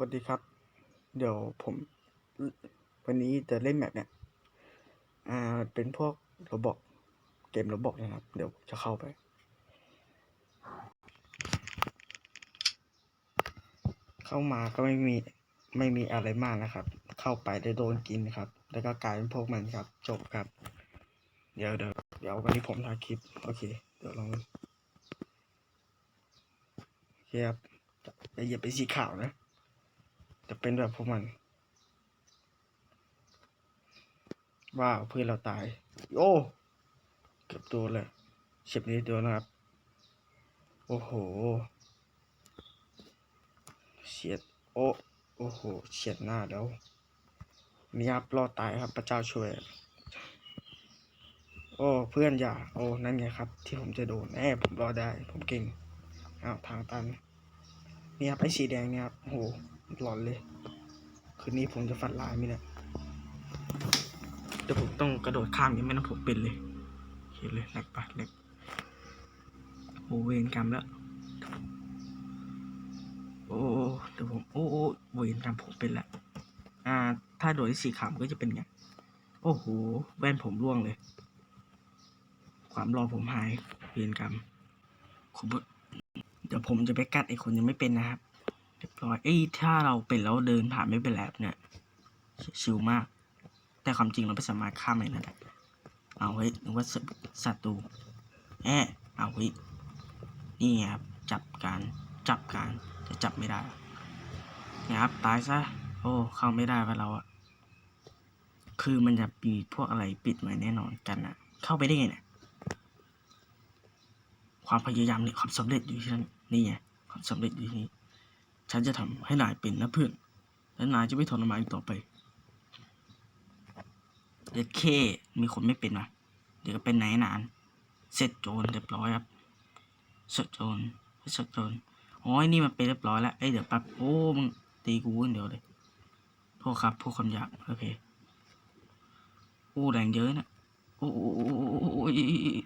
วัสดีครับ เดี๋ยวผม วันนี้จะเล่นแบบเนี้ยอ่า เป็นพวกโรบอกเกมโรบอกนะครับ เดี๋ยวจะเข้าไป เข้ามาก็ไม่มีไม่มีอะไรมากนะครับ เข้าไปได้โดนกินครับ แล้วก็กลายเป็นพวกมันครับ จบครับ เดี๋ยวเดี๋ยวเดี๋ยววันนี้ผมถ่ายคลิป โอเค เดี๋ยวลองโอเคครับอย่าเหยียบไปสีขาวนะ จะเป็นแบบพวกมัน ว้าวเพื่อนเราตาย โอ้ เกือบตัวเลยเฉียบนี้ตัวนะครับ โอ้โหเฉียดโอ้โอ้โหเฉียดหน้าแล้วนี่ครับรอดตายครับพระเจ้าช่วย โอ้เพื่อนอย่า โอ้นั่นไงครับ ที่ผมจะโดนแอบผมรอได้ ผมเก่งอ้าวทางตันนี่ครับไอ้สีแดงเนี่ยครับโอ้โห หลอนเลย คืนนี้ผมจะฝันร้ายไหมเนี่ยเดี๋ยวผมต้องกระโดดข้ามยังไม่นั้นผมเป็นเลยเห็นเลยเล็กปะเล็กโอ้เวรกรรมแล้วโอ้เดี๋ยวผมโอ้โอ้เวรกรรมผมเป็นละอ่า ถ้าโดดที่สีขาวมันก็จะเป็นไงโอ้โห แว่นผมร่วงเลย ความรอผมหายเวรกรรมผมเดี๋ยวผมจะไปกัดไอ้คนยังไม่เป็นนะครับ เรียบร้อยเอ้ถ้าเราเป็นแล้วเดินผ่านไม่เป็นแล้วเนี่ยชิวมาก แต่ความจริงเราไม่สามารถข้ามเลยนั่นแหละเอาเฮ้ยนึกว่าศัตรูแอะเอาเฮ้ยนี่ครับจับการจับการจะจับไม่ได้นี่ยครับตายซะโอ้เข้าไม่ได้ว่าเราอะคือมันจะมีพวกอะไรปิดไว้แน่นอนกันอะเข้าไปได้ไงเนี่ยความพยายามเนี่ยความสำเร็จอยู่ที่นั่นนี่ไงความสำเร็จอยู่ที่นี่ ฉันจะทำให้นายเป็นนะเพื่อน และนายจะไม่ทรมานอีกต่อไป เด็ดเคมีคนไม่เป็นวะเดี๋ยวก็เป็นนายนาน เสร็จโจรเรียบร้อยครับเสร็จโจรเสร็จโจรอ๋อไอ้นี่มันเป็นเรียบร้อยแล้วเอ้เดี๋ยวแป๊บโอ้มึงตีกูคนเดียวเลยโทษครับพูดคำหยาบโอเคโอ้แรงเยอะนะโอ้โอ้โอ้โอ้โอ้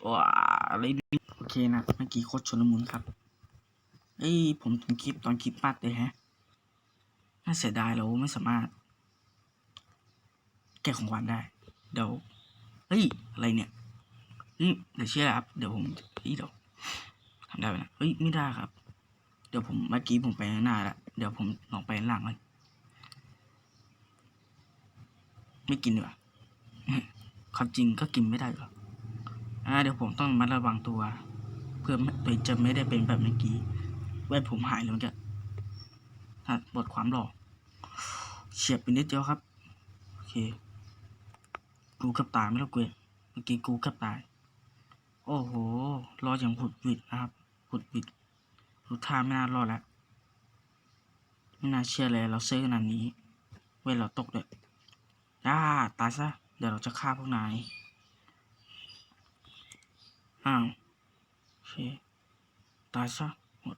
โอ้ว้าอะไรนี่โอเคนะเมื่อกี้โคตรชนละมุนครับ เอ้ยผมทำคลิปตอนคลิปปัดเลยฮะ น่าเสียดายเราไม่สามารถ แก้ของขวัญได้ เดี๋ยว เฮ้ย อะไรเนี่ยเฮ้ยเดี๋ยวเชื่อครับ เดี๋ยวผมเฮ้ยเดี๋ยวทำได้ไหมนะเฮ้ย ไม่ได้ครับ เดี๋ยวผมเมื่อกี้ผมไปหน้าล้วเดี๋ยวผมลองไปข้างหลังเลยไม่กินดีกว่าความจริงก็กินไม่ได้หรอกอ่าเดี๋ยวผมต้องมัดระวังตัว เพื่อไม่จะไม่ได้เป็นแบบเมื่อกี้ แว่นผมหายแล้วจะถ้าบทความหลอกเฉียบไปนิดเดียวครับ โอเค กูเกับตายไม่รู้เกวยเมื่อกี้กูเกับตาย โอ้โห รออย่างหุดหวิดนะครับหุดหวิดรู้ท่าไม่น่ารอดแล้ว ไม่น่าเชื่อเลยเราเซ่ขนาดนี้ เว้ยเราตกเลยอ่าตายซะ เดี๋ยวเราจะฆ่าพวกนาย อ้าวโอเคตายซะ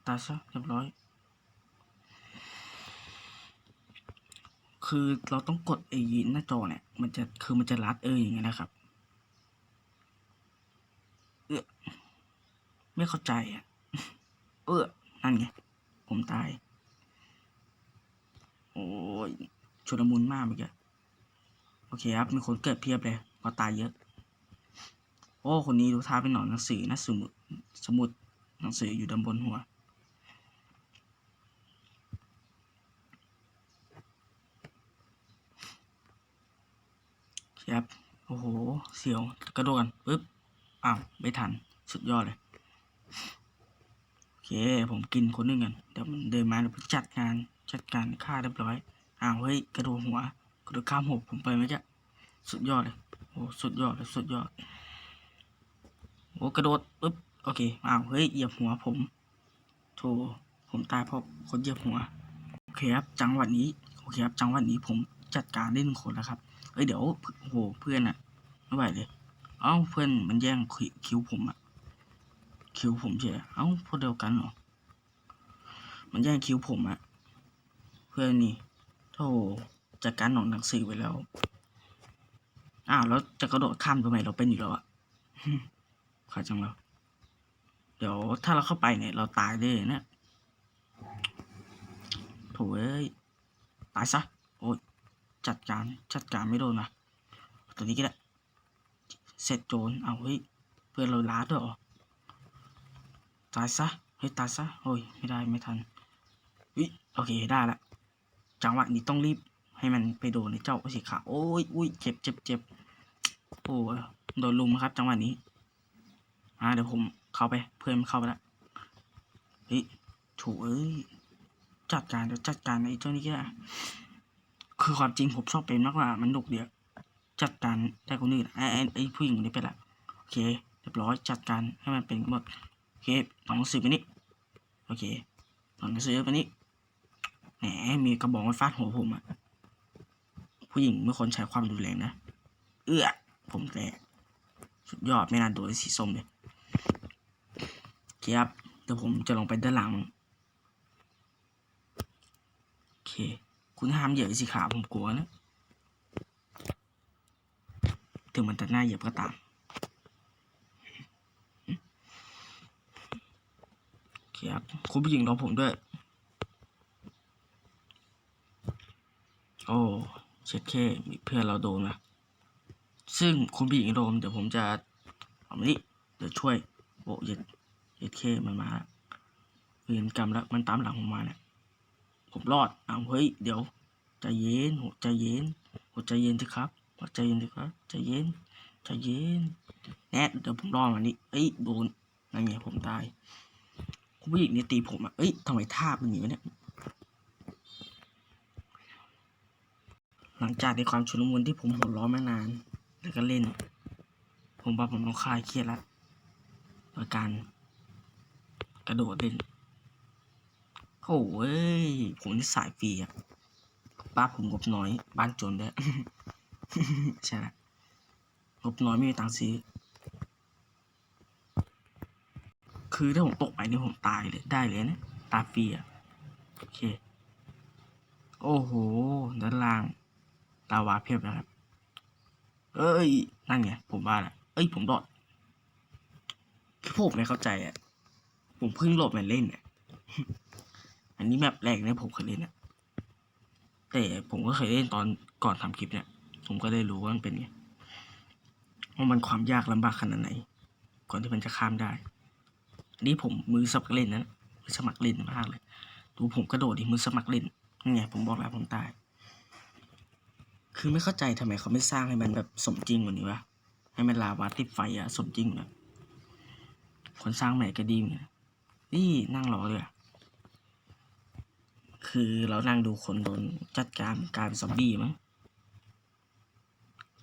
ตายซะเรียบร้อย คือเราต้องกดไอ้หน้าจอเนี่ย มันจะคือมันจะรัดเอออย่างเงี้ยนะครับเออไม่เข้าใจอะเออนั่นไงผมตาย โอ้ยชุลมุนมากเมื่อกี้โอเคครับ มีคนเกิดเพียบเลยพอตายเยอะ โอ้ คนนี้ดูท่าเป็นหนอนหนังสือนะสมุด สมุดหนังสืออยู่ด้านบนหัว ครับโอ้โห เสียว กระโดดกันปึ๊บ อ้าว ไม่ทัน สุดยอดเลย โอเค ผมกินคนหนึงกัน เดี๋ยวมันเดินมาเดี๋ยวจัดการจัดการฆ่าเรียบร้อย อ้าว เฮ้ย กระโดดหัว กระโดดข้ามหัวผมไปเมื่อกี้สุดยอดเลย โอ้ สุดยอดเลย สุดยอด โอ้ กระโดดปึ๊บ โอเค อ้าว เฮ้ย เหยียบหัวผมโธ่ผมตายเพราะคนเหยียบหัว โอเคครับ จังหวะนี้ โอเคครับ จังหวะนี้ผมจัดการได้หนึ่งคนแล้วครับ เอ้ยเดี๋ยวโอ้โหเพื่อนอะไม่ไหวเลย เอ้าเพื่อนมันแย่งคิคิวผมอะคิวผมเฉยเอ้าพวกเดียวกันเหรอ มันแย่งคิวผมอะเพื่อนนี่โธ่จัดการหนอนหนังสือไปแล้ว อ้าวแล้วจะกระโดดข้ามทำไมเราเป็นอยู่แล้วอะขาดจังเราเดี๋ยวถ้าเราเข้าไปเนี่ย เราตายได้เลยนะโถ่เอ้ยตายซะ จัดการจัดการไม่โดนนะตัวนี้ก็ได้เสร็จโจรเอาเฮ้ยเพื่อนเราล้าด้วยหรอตายซะเฮ้ยตายซะโอ้ยไม่ได้ไม่ทันวิโอเคได้ละจังหวะนี้ต้องรีบให้มันไปโดนในเจ้าสีขาวโอ้ยอุ้ยเจ็บเจ็บเจ็บโอ้โดนลุมครับจังหวะนี้อ่าเดี๋ยวผมเข้าไปเพื่อนมันเข้าไปล้วเฮ้ยถูกเอ้ยจัดการเดี๋ยวจัดการไอ้เจ้านี้ก็ได้ คือความจริงผมชอบเป็นมากกว่ามันหนุเดียวจัดการได้คนอื่นไอ้ไอ้ไอ้ผู้หญิงคนนี้ไปละโอเคเรียบร้อยจัดการให้มันเป็นหมดโอเคหนังสือไปนี้โอเคหนังสือไปนี้แหมมีกระบอกไม้ฟาดหัวผมอะผู้หญิงไม่ควรใช้ความรุนแรงนะ เอื้อผมแตกสุดยอดไม่นานโดนสีส้มเลยโอเคครับเดี๋ยวผมจะลองไปด้านหลังโอเค คุณห้ามเหยียบสีขาวผมกลัวนะ ถึงมันจะหน้าเหยียบก็ตามเคครับคุณผู้หญิงรอผมด้วย โอ้เช็ดแค่มีเพื่อนเราโดนนะซึ่งคุณผู้หญิงโดนเดี๋ยวผมจะเอามานี่เดี๋ยวช่วยโอ้เย็ดเย็ดแค่มันมาแล้วเวรกรรมแล้วมันตามหลังผมมาเนี่ย ผมรอดอ้าวเฮ้ย เดี๋ยวใจเย็นโหใจเย็นโหใจเย็นสิครับโหใจเย็นสิครับใจเย็นใจเย็นแน่เดี๋ยวผมรอดมานี่เอ้ยโดนนั่นไงผมตายคุณผู้หญิงนี่ตีผมอะเอ้ยทำไมท่าเป็นอย่างนี้เนี่ยหลังจากในความชุลมุนที่ผมหัวร้อนมานาน แล้วก็เล่น ผมว่าผมต้องคลายเครียดละโดยการกระโดดเล่น โอ้ย ผมนี่สายฟรีอะบ้านผมงบน้อย บ้านจนด้วยใช่ละงบน้อยไม่มีตังค์ซื้อ คือถ้าผมตกไปนี่ผมตายเลยได้เลยนะ ตาฟรีอะโอเค โอ้โห ด้านล่างลาวาเพียบแล้วครับ เอ้ย นั่นไง ผมว่าแหละเอ้ย ผมโดดคือผมไม่เข้าใจอะผมเพิ่งโหลดมาเล่นเนี่ย อันนี้แมปแรกเนี่ยผมเคยเล่นอะแต่ผมก็เคยเล่นตอนก่อนทำคลิปเนี่ย ผมก็ได้รู้ว่ามันเป็นไงว่ามันความยากลำบากขนาดไหน ก่อนที่มันจะข้ามได้ อันนี้ผมมือสมัครเล่นนะมือสมัครเล่นมากเลย ดูผมกระโดดดิมือสมัครเล่นนี่ไงผมบอกแล้วผมตาย คือไม่เข้าใจทำไมเขาไม่สร้างให้มันแบบสมจริงกว่านี้วะ ให้มันลาวาติดไฟอะสมจริงนะคนสร้างใหม่ก็ดีเหมือนกันนี่นั่งรอเลยอะ คือเรานั่งดูคนโดนจัดการกายเป็นซอมบี้มั้ง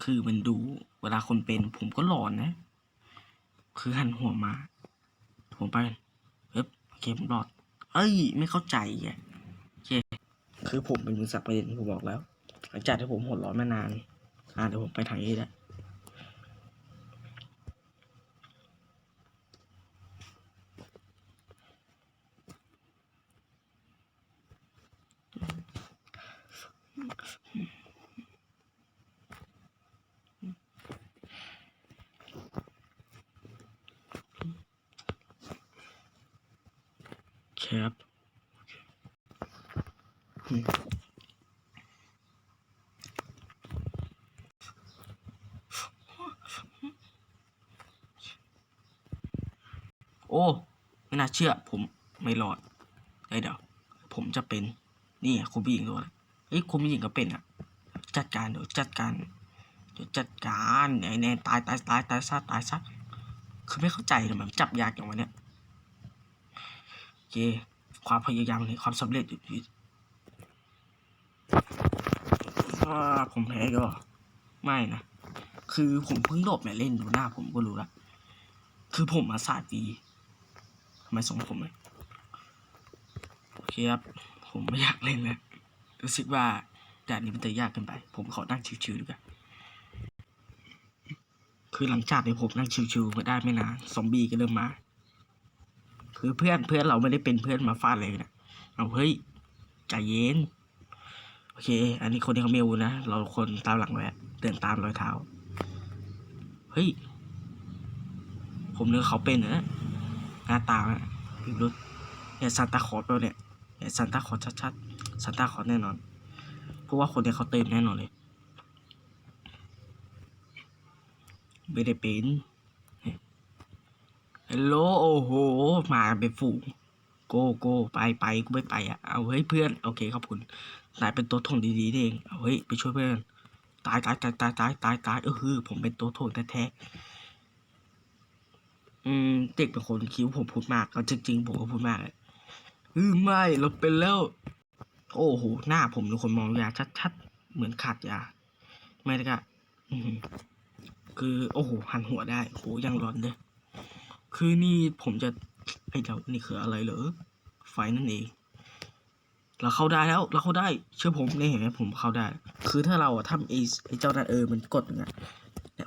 คือมันดูเวลาคนเป็นผมก็หลอนนะ คือหันหัวมา ผมไปเฮ้ยโอเคผมรอด เอ้ย ไม่เข้าใจอะโอเคคือผมเป็นมือสักประเด็นผมบอกแล้ว หลังจากที่ผมหัวร้อนมานาน อ่าเดี๋ยวผมไปทางนี้แห ละครับโอ้ไม่น่าเชื่อ ผมไม่รอดเดี๋ยว ผมจะเป็น นี่คุณผู้หญิงด้วเฮ้ยคุณผู้หญิงก็เป็นอะ จัดการเดี๋ยวจัดการเดี๋ยวจัดการไอ้แน่ตายตายตายตายซะตายซะคือไม่เข้าใจเลยมันจับยากอย่างวะเนี่ย เค ความพยายามในความสำเร็จอยู่ที่อ่าผมแพ้ก็ไม่นะ คือผมเพิ่งโหลดมาเล่นดูหน้าผมก็รู้ละคือผมมาศาสตร์ดีทำไมส่งผมเลยโอเคครับ ผมไม่อยากเล่นแล้วรู้สึกว่าด่านนี้มันจะยากเกินไป ผมขอนั่งชิวๆดีกว่าคือหลังจากที่ผมนั่งชิวๆมาได้ไม่นาน ซอมบี้ก็เริ่มมา คือเพื่อนเพื่อนเราไม่ได้เป็นเพื่อนมาฟาดเลยนะเอาเฮ้ยใจเย็นโอเค อันนี้คนที่เขาเมลนะเราคนตามหลังแหละเดินตามรอยเท้าเฮ้ยผมนึกเขาเป็นนะหน้าตาอะพิรุษเนี่ยซานตาคลอสเปล่าเนี่ยเนี่ยซานตาคลอสชัดๆซานตาคลอสแน่นอนเพราะว่าคนเนี้ยเขาเติมแน่นอนเลยไม่ได้เป็น ฮัลโหลโอ้โห มาเป็นฝูงโกโก้ไปไปกูไม่ไปอะเอาเฮ้ยเพื่อนโอเคขอบคุณนายเป็นตัวถ่วงดีๆนี่เองเอาเฮ้ยไปช่วยเพื่อนตายตายตายตายตายตายตายเออฮือผมเป็นตัวถ่วงแท้ๆอืมเด็กเป็นคนคิ้วผมพูดมากเอาจริงๆผมก็พูดมากเลยเออไม่เราเป็นแล้ว โอ้โหหน้าผมเป็นคนมองยาชัดๆเหมือนขาดยาไม่ได้ก็คือโอ้โหหันหัวได้โหยังร้อนเลย คือนี่ผมจะไอ้เจ้านี่คืออะไรเหรอ ไฟนั่นเอง เราเข้าได้แล้วเราเข้าได้ เชื่อผมเนี่ยเห็นไหมผมเข้าได้ คือถ้าเราอะทำไอ้ไอ้เจ้านั่นเออมันกดอย่างเนี่ย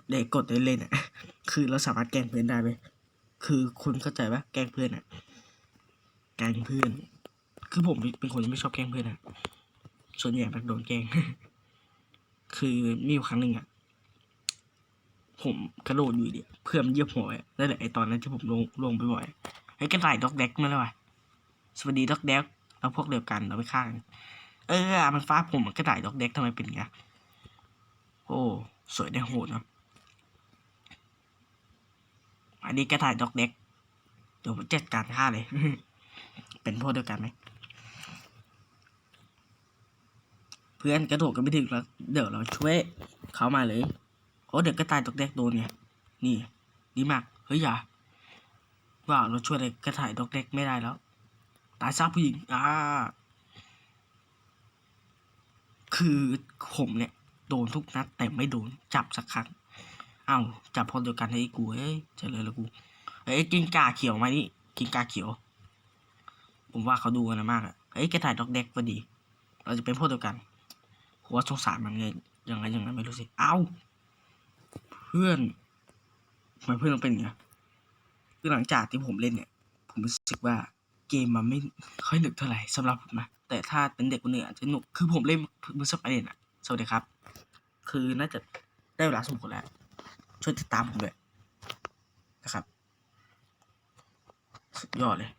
เด็กกดได้เล่นอะ คือเราสามารถแกล้งเพื่อนได้ไหมคือคุณเข้าใจปะแกล้งเพื่อนอะ แกล้งเพื่อน คือผมเป็นคนที่ไม่ชอบแกล้งเพื่อนอะ ส่วนใหญ่มันโดนแกล้ง คือมีอยู่ครั้งหนึ่งอะ ผมกระโดดอยู่ดีเพื่อนมันเยียบหัวไว้นั่นแหละไอตอนนั้นที่ผมลงลงไปบ่อยไอกระต่ายด็อกแดกมาแล้ววะสวัสดีด็อกแดกเราพวกเดียวกันเราไม่ฆ่ากันเออมันฟ้าผมกระต่ายด็อกแดกทำไมเป็นงี้โอ้สวยได้โหดเนาะอันนี้กระต่ายด็อกแดกเดี๋ยวผมจัดการฆ่าเลย เป็นพวกเดียวกันไหม เพื่อนกระโดดกันไม่ถึงแล้ว เดี๋ยวเราช่วยเขามาเลย โอ้เด็กก็ตายตกแดกโดนไงนี่ ดีมาก เฮ้ยอย่าว้าเราช่วยอะไรกระถ่ายดอกเด็กไม่ได้แล้ว ตายซะผู้หญิงอ่าคือผมเนี่ยโดนทุกนัดแต่ไม่โดนจับสักครั้ง เอ้าจับพอเดียวกันให้กูเฮ้ยเจริญแล้วกูเฮ้ยกินกาเขียวมานี่กินกาเขียว ผมว่าเขาดูกันะมากอะเฮ้ยกระถ่ายดอกเด็กพอดี เราจะเป็นพวกเดียวกันหัวสงสารมันเลยยังไงยังไงไม่รู้สิ เอ้า พื่อนทำไมเพื่อนต้องเป็นอย่างเงี้ยคือหลังจากที่ผมเล่นเนี่ย ผมรู้สึกว่าเกมมันไม่ค่อยหนึกเท่าไหร่สำหรับผมนะแต่ถ้าเป็นเด็กคนอื่นอาจจะหนุกคือผมเล่นมือสไปเดนอะสวัสดีครับ คือน่าจะได้เวลาสมควรแล้ว ช่วยติดตามผมด้วยนะครับ สุดยอดเลย